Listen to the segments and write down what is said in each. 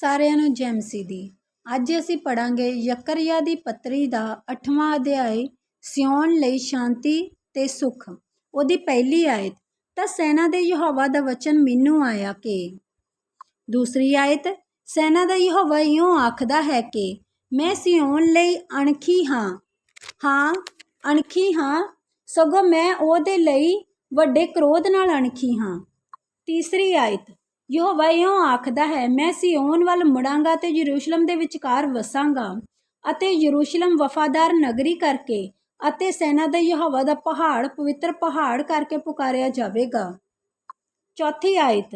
ਸਾਰਿਆਂ ਨੂੰ ਜੈਮਸੀ ਦੀ। ਅੱਜ ਅਸੀਂ ਪੜਾਂਗੇ ਯਕਰਿਆ ਦੀ ਪੱਤਰੀ ਦਾ 8ਵਾਂ ਅਧਿਆਇ, ਸਿਉਣ ਲਈ ਸ਼ਾਂਤੀ ਤੇ ਸੁਖ। ਉਹਦੀ ਪਹਿਲੀ ਆਇਤ, ਤਾਂ ਸੈਨਾ ਦੇ ਯਹੋਵਾ ਦਾ ਵਚਨ ਮੈਨੂੰ ਆਇਆ ਕਿ ਦੂਸਰੀ ਆਇਤ, ਸੈਨਾ ਦਾ ਯਹੋਵਾ ਇਉਂ ਆਖਦਾ ਹੈ ਕਿ ਮੈਂ ਸਿਉਣ ਲਈ ਅਣਖੀ ਹਾਂ। ਹਾਂ, ਅਣਖੀ ਹਾਂ, ਸਗੋਂ ਮੈਂ ਉਹਦੇ ਲਈ ਵੱਡੇ ਕ੍ਰੋਧ ਨਾਲ ਅਣਖੀ ਹਾਂ। ਤੀਸਰੀ ਆਇਤ ਯਹੋਵਾ ਇਉਂ ਆਖਦਾ ਹੈ, ਮੈਂ ਸਿਯੋਨ ਵੱਲ ਮੁੜਾਂਗਾ ਤੇ ਯਰੂਸ਼ਲਮ ਦੇ ਵਿਚਕਾਰ ਵਸਾਂਗਾ ਅਤੇ ਯਰੂਸ਼ਲਮ ਵਫਾਦਾਰ ਨਗਰੀ ਕਰਕੇ ਅਤੇ ਸੈਨਾ ਦਾ ਯਹੋਵਾ ਦਾ ਪਹਾੜ, ਪਵਿੱਤਰ ਪਹਾੜ ਕਰਕੇ ਪੁਕਾਰਿਆ ਜਾਵੇਗਾ। ਚੌਥੀ ਆਇਤ,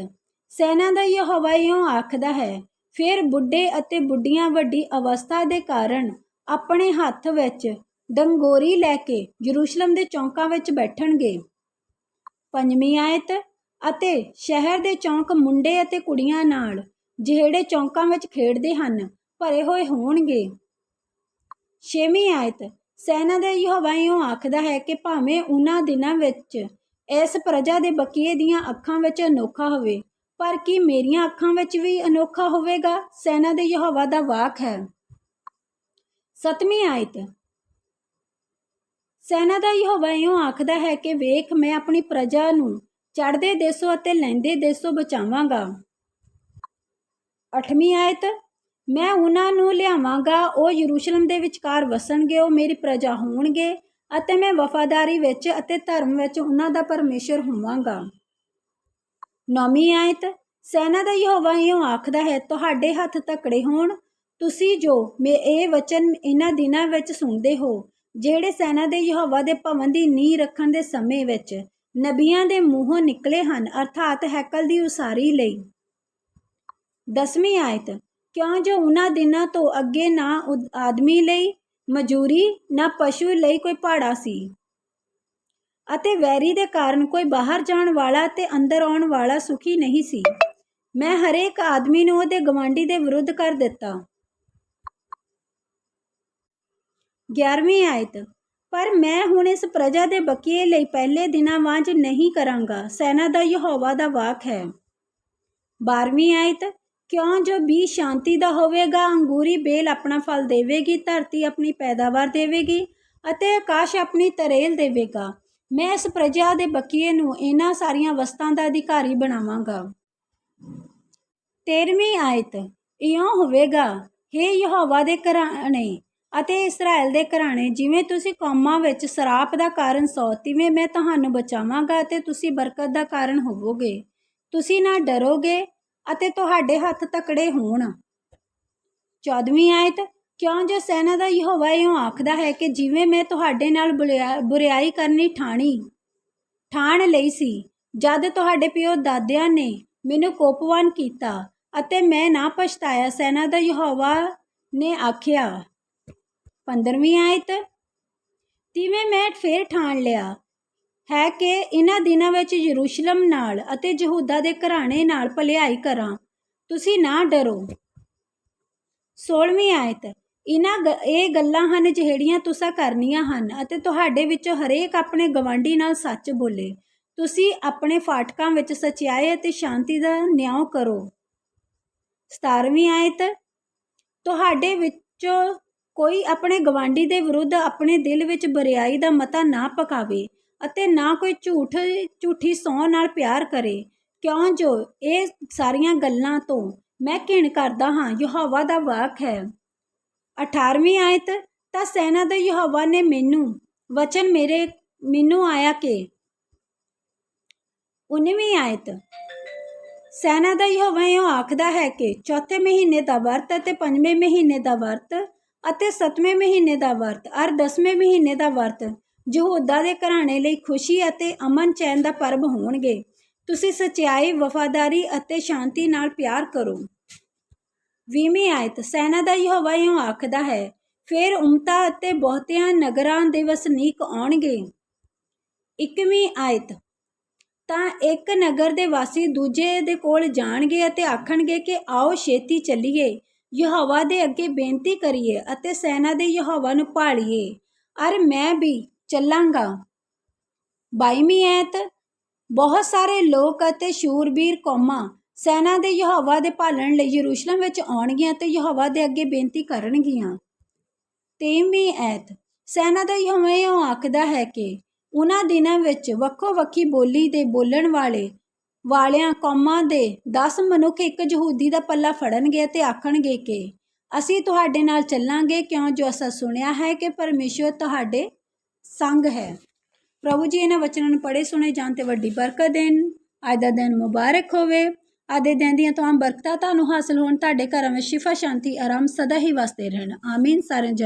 ਸੈਨਾ ਦਾ ਯਹੋਵਾ ਇਉਂ ਆਖਦਾ ਹੈ, ਫਿਰ ਬੁੱਢੇ ਅਤੇ ਬੁੱਢੀਆਂ ਵੱਡੀ ਅਵਸਥਾ ਦੇ ਕਾਰਨ ਆਪਣੇ ਹੱਥ ਵਿੱਚ ਡੰਗੋਰੀ ਲੈ ਕੇ ਯਰੂਸ਼ਲਮ ਦੇ ਚੌਂਕਾਂ ਵਿੱਚ ਬੈਠਣਗੇ। ਪੰਜਵੀਂ ਆਇਤ ਅਤੇ ਸ਼ਹਿਰ ਦੇ ਚੌਂਕ ਮੁੰਡੇ ਅਤੇ ਕੁੜੀਆਂ ਨਾਲ, ਜਿਹੜੇ ਚੌਂਕਾਂ ਵਿੱਚ ਖੇਡਦੇ ਹਨ, ਭਰੇ ਹੋਏ ਹੋਣਗੇ। ਛੇਵੀਂ ਆਇਤ, ਸੈਨਾ ਦਾ ਯਹੋਵਾ ਇਉਂ ਆਖਦਾ ਹੈ ਕਿ ਭਾਵੇਂ ਉਹਨਾਂ ਦਿਨਾਂ ਵਿੱਚ ਇਸ ਪ੍ਰਜਾ ਦੇ ਬਕੀਏ ਦੀਆਂ ਅੱਖਾਂ ਵਿੱਚ ਅਨੋਖਾ ਹੋਵੇ, ਪਰ ਕੀ ਮੇਰੀਆਂ ਅੱਖਾਂ ਵਿੱਚ ਵੀ ਅਨੋਖਾ ਹੋਵੇਗਾ? ਸੈਨਾ ਦੇ ਯਹੋਵਾ ਦਾ ਵਾਕ ਹੈ। ਸਤਵੀਂ ਆਇਤ, ਸੈਨਾ ਦਾ ਯਹੋਵਾ ਇਉਂ ਆਖਦਾ ਹੈ ਕਿ ਵੇਖ, ਮੈਂ ਆਪਣੀ ਪ੍ਰਜਾ ਨੂੰ ਚੜਦੇ ਦੇਸੋ ਅਤੇ ਲੈਂਦੇ ਦੇਸੋ ਬਚਾਵਾਂਗਾ। ਅਠਵੀਂ ਆਇਤ, ਮੈਂ ਉਹਨਾਂ ਨੂੰ ਲਿਆਵਾਂਗਾ, ਉਹ ਯਰੂਸ਼ਲਮ ਦੇ ਵਿਚਕਾਰ ਵਸਣਗੇ, ਉਹ ਮੇਰੀ ਪ੍ਰਜਾ ਹੋਣਗੇ ਅਤੇ ਮੈਂ ਵਫਾਦਾਰੀ ਵਿੱਚ ਅਤੇ ਧਰਮ ਵਿੱਚ ਉਹਨਾਂ ਦਾ ਪਰਮੇਸ਼ਰ ਹੋਵਾਂਗਾ। ਨੌਵੀਂ ਆਇਤ, ਸੈਨਾ ਦਾ ਯਹੋਵਾ ਇਉਂ ਆਖਦਾ ਹੈ, ਤੁਹਾਡੇ ਹੱਥ ਤਕੜੇ ਹੋਣ, ਤੁਸੀਂ ਜੋ ਮੇ ਇਹ ਵਚਨ ਇਹਨਾਂ ਦਿਨਾਂ ਵਿੱਚ ਸੁਣਦੇ ਹੋ, ਜਿਹੜੇ ਸੈਨਾ ਦੇ ਯਹੋਵਾ ਦੇ ਭਵਨ ਦੀ ਨੀਂਹ ਰੱਖਣ ਦੇ ਸਮੇਂ ਵਿੱਚ ਨਬੀਆਂ ਦੇ ਮੂੰਹੋਂ ਨਿਕਲੇ ਹਨ, ਅਰਥਾਤ ਹੈਕਲ ਦੀ ਉਸਾਰੀ ਲਈ। ਦਸਵੀਂ ਆਇਤ, ਕਿਉਂ ਜੋ ਉਹਨਾਂ ਦਿਨਾਂ ਤੋਂ ਅੱਗੇ ਨਾ ਆਦਮੀ ਲਈ ਮਜੂਰੀ ਨਾ ਪਸ਼ੂ ਲਈ ਕੋਈ ਭਾੜਾ ਸੀ। ਅਤੇ ਵੈਰੀ ਦੇ ਕਾਰਨ ਕੋਈ ਬਾਹਰ ਜਾਣ ਵਾਲਾ ਤੇ ਅੰਦਰ ਆਉਣ ਵਾਲਾ ਸੁਖੀ ਨਹੀਂ ਸੀ। ਮੈਂ ਹਰੇਕ ਆਦਮੀ ਨੂੰ ਉਹਦੇ ਗਵਾਂਢੀ ਦੇ ਵਿਰੁੱਧ ਕਰ ਦਿੱਤਾ। 11ਵੀਂ ਆਇਤ ਪਰ ਮੈਂ ਹੁਣ ਇਸ ਪ੍ਰਜਾ ਦੇ ਬਕੀਏ ਲਈ ਪਹਿਲੇ ਦਿਨਾਂ ਵਾਂਝ ਨਹੀਂ ਕਰਾਂਗਾ। ਸੈਨਾ ਦਾ ਯਹੋਵਾ ਦਾ ਵਾਕ ਹੈ। 12ਵੀਂ ਆਇਤ, ਕਿਉਂ ਜੋ ਬੀ ਸ਼ਾਂਤੀ ਦਾ ਹੋਵੇਗਾ, ਅੰਗੂਰੀ ਬੇਲ ਆਪਣਾ ਫਲ ਦੇਵੇਗੀ, ਧਰਤੀ ਆਪਣੀ ਪੈਦਾਵਾਰ ਦੇਵੇਗੀ ਅਤੇ ਆਕਾਸ਼ ਆਪਣੀ ਤਰੇਲ ਦੇਵੇਗਾ। ਮੈਂ ਇਸ ਪ੍ਰਜਾ ਦੇ ਬਕੀਏ ਨੂੰ ਇਹਨਾਂ ਸਾਰੀਆਂ ਵਸਤਾਂ ਦਾ ਅਧਿਕਾਰੀ ਬਣਾਵਾਂਗਾ। 13ਵੀਂ ਆਇਤ, ਇਉਂ ਹੋਵੇਗਾ हे ਯਹੋਵਾ ਦੇ ਘਰਾਣੇ ਅਤੇ ਇਸਰਾਇਲ ਦੇ ਘਰਾਣੇ, ਜਿਵੇਂ ਤੁਸੀਂ ਕੌਮਾਂ ਵਿੱਚ ਸਰਾਪ ਦਾ ਕਾਰਨ ਸੌ, ਤਿਵੇਂ ਮੈਂ ਤੁਹਾਨੂੰ ਬਚਾਵਾਂਗਾ ਅਤੇ ਤੁਸੀਂ ਬਰਕਤ ਦਾ ਕਾਰਨ ਹੋਵੋਗੇ। ਤੁਸੀਂ ਨਾ ਡਰੋਗੇ ਅਤੇ ਤੁਹਾਡੇ ਹੱਥ ਤਕੜੇ ਹੋਣ। 14ਵੀਂ ਆਇਤ, ਕਿਉਂ ਜੋ ਸੈਨਾ ਦਾ ਯਹੋਵਾ ਇਉਂ ਆਖਦਾ ਹੈ ਕਿ ਜਿਵੇਂ ਮੈਂ ਤੁਹਾਡੇ ਨਾਲ ਬੁਰਿਆਈ ਕਰਨੀ ਠਾਣੀ, ਠਾਣ ਲਈ ਸੀ, ਜਦ ਤੁਹਾਡੇ ਪਿਓ ਦਾਦਿਆਂ ਨੇ ਮੈਨੂੰ ਕੋਪਵਾਨ ਕੀਤਾ ਅਤੇ ਮੈਂ ਨਾ ਪਛਤਾਇਆ, ਸੈਨਾ ਦਾ ਯਹੋਵਾ ਨੇ ਆਖਿਆ। 15ਵੀਂ ਆਇਤ? ਤਿਵੇਂ ਮੈਂ ਫੇਰ ਠਾਣ ਲਿਆ ਹੈ ਕਿ ਇਹਨਾਂ ਦਿਨਾਂ ਵਿੱਚ ਯਰੂਸ਼ਲਮ ਨਾਲ ਅਤੇ ਯਹੂਦਾ ਦੇ ਘਰਾਣੇ ਨਾਲ ਭਲਾਈ ਕਰਾਂ। ਤੁਸੀਂ ਨਾ ਡਰੋ। 16ਵੀਂ ਆਇਤ ਇਹਨਾਂ ਇਹ ਗੱਲਾਂ ਹਨ ਜਿਹੜੀਆਂ ਤੁਸੀਂ ਕਰਨੀਆਂ ਹਨ ਅਤੇ ਤੁਹਾਡੇ ਵਿੱਚੋਂ ਹਰੇਕ ਆਪਣੇ ਗਵਾਂਢੀ ਨਾਲ ਸੱਚ ਬੋਲੇ। ਤੁਸੀਂ ਆਪਣੇ ਫਾਟਕਾਂ ਵਿੱਚ ਸਚਾਈ ਅਤੇ ਸ਼ਾਂਤੀ ਦਾ ਨਿਆਂ ਕਰੋ। 17ਵੀਂ ਆਇਤ, ਤੁਹਾਡੇ ਵਿੱਚੋਂ ਕੋਈ ਆਪਣੇ ਗਵਾਂਢੀ ਦੇ ਵਿਰੁੱਧ ਆਪਣੇ ਦਿਲ ਵਿੱਚ ਬਰਿਆਈ ਦਾ ਮਤਾ ਨਾ ਪਕਾਵੇ ਅਤੇ ਨਾ ਕੋਈ ਝੂਠ, ਝੂਠੀ ਸਹੁੰ ਨਾਲ ਪਿਆਰ ਕਰੇ। ਕਿਉਂ ਜੋ ਇਹ ਸਾਰੀਆਂ ਗੱਲਾਂ ਤੋਂ ਮੈਂ ਘਿਣ ਕਰਦਾ ਹਾਂ, ਯਹੋਵਾ ਦਾ ਵਾਕ ਹੈ। 18ਵੀਂ ਆਇਤ, ਤਾਂ ਸੈਨਾ ਦੇ ਯਹੋਵਾ ਨੇ ਮੈਨੂੰ, ਵਚਨ ਮੇਰੇ, ਮੈਨੂੰ ਆਇਆ ਕਿ 19ਵੀਂ ਆਇਤ, ਸੈਨਾ ਦਾ ਯਹੋਵਾ ਇਹ ਆਖਦਾ ਹੈ ਕਿ ਚੌਥੇ ਮਹੀਨੇ ਦਾ ਵਰਤ ਅਤੇ ਪੰਜਵੇਂ ਮਹੀਨੇ ਦਾ ਵਰਤ ਅਤੇ ਸੱਤਵੇਂ ਮਹੀਨੇ ਦਾ ਵਰਤ, ਅਰ ਦਸਵੇਂ ਮਹੀਨੇ ਦਾ ਵਰਤ ਯਹੂਦਾ ਦੇ ਘਰਾਣੇ ਲਈ ਖੁਸ਼ੀ ਅਤੇ ਅਮਨ ਚੈਨ ਦਾ ਪਰਬ ਹੋਣਗੇ। ਤੁਸੀਂ ਸਚਾਈ ਵਫਾਦਾਰੀ ਅਤੇ ਸ਼ਾਂਤੀ ਨਾਲ ਪਿਆਰ ਕਰੋ। ਵੀਵੀਂ ਆਇਤ, ਸੈਨਾ ਦਾ ਯਹੋਵਾ ਇਉਂ ਆਖਦਾ ਹੈ, ਫਿਰ ਉਮਤਾ ਅਤੇ ਬਹੁਤਿਆਂ ਨਗਰਾਂ ਦੇ ਵਸਨੀਕ ਆਉਣਗੇ। 21ਵੀਂ ਆਇਤ, ਤਾਂ ਇੱਕ ਨਗਰ ਦੇ ਵਾਸੀ ਦੂਜੇ ਦੇ ਕੋਲ ਜਾਣਗੇ ਅਤੇ ਆਖਣਗੇ ਕਿ ਆਓ ਛੇਤੀ ਚੱਲੀਏ। ਯਹੋਵਾ ਦੇ ਅੱਗੇ ਬੇਨਤੀ ਕਰੀਏ ਅਤੇ ਸੈਨਾ ਦੇ ਯਹੋਵਾ ਨੂੰ ਭਾਲੀਏ। ਅਰ ਮੈਂ ਵੀ ਚੱਲਾਂਗਾ। 22ਵੀਂ ਐਤ ਬਹੁਤ ਸਾਰੇ ਲੋਕ ਅਤੇ ਸ਼ੂਰਬੀਰ ਕੌਮਾਂ ਸੈਨਾ ਦੇ ਯਹੋਵਾ ਦੇ ਭਾਲਣ ਲਈ ਯਰੂਸ਼ਲਮ ਵਿੱਚ ਆਉਣਗੀਆਂ ਤੇ ਯਹੋਵਾ ਦੇ ਅੱਗੇ ਬੇਨਤੀ ਕਰਨਗੀਆਂ। ਤੇਵੀਂ ਐਤ ਸੈਨਾ ਦਾ ਯਹੋਵਾ ਇਹ ਆਖਦਾ ਹੈ ਕਿ ਉਹਨਾਂ ਦਿਨਾਂ ਵਿੱਚ ਵੱਖੋ ਵੱਖੀ ਬੋਲੀ ਦੇ ਬੋਲਣ ਵਾਲੇ ਵਾਲਿਆਂ ਕੌਮਾਂ ਦੇ 10 ਮਨੁੱਖ ਇੱਕ ਯਹੂਦੀ ਦਾ ਪੱਲਾ ਫੜਨਗੇ ਅਤੇ ਆਖਣਗੇ ਕਿ ਅਸੀਂ ਤੁਹਾਡੇ ਨਾਲ ਚੱਲਾਂਗੇ ਕਿਉਂ ਜੋ ਅਸਾਂ ਸੁਣਿਆ ਹੈ ਕਿ ਪਰਮੇਸ਼ਵਰ ਤੁਹਾਡੇ ਸੰਗ ਹੈ। ਪ੍ਰਭੂ ਜੀ, ਇਹਨਾਂ ਵਚਨਾਂ ਨੂੰ ਪੜ੍ਹੇ, ਸੁਣੇ, ਜਾਣ ਤੇ ਵੱਡੀ ਬਰਕਤ ਦੇਣ। ਅੱਜ ਦਾ ਦਿਨ ਮੁਬਾਰਕ ਹੋਵੇ। ਆਦੇ ਦਿਨ ਦੀਆਂ ਤਮਾਮ ਬਰਕਤਾਂ ਤੁਹਾਨੂੰ ਹਾਸਲ ਹੋਣ। ਤੁਹਾਡੇ ਘਰਾਂ ਵਿੱਚ ਸ਼ਿਫਾ, ਸ਼ਾਂਤੀ, ਆਰਾਮ ਸਦਾ ਹੀ ਵਸਦੇ ਰਹਿਣ। ਆਮੀਨ। ਸਾਰਿਆਂ ਨੂੰ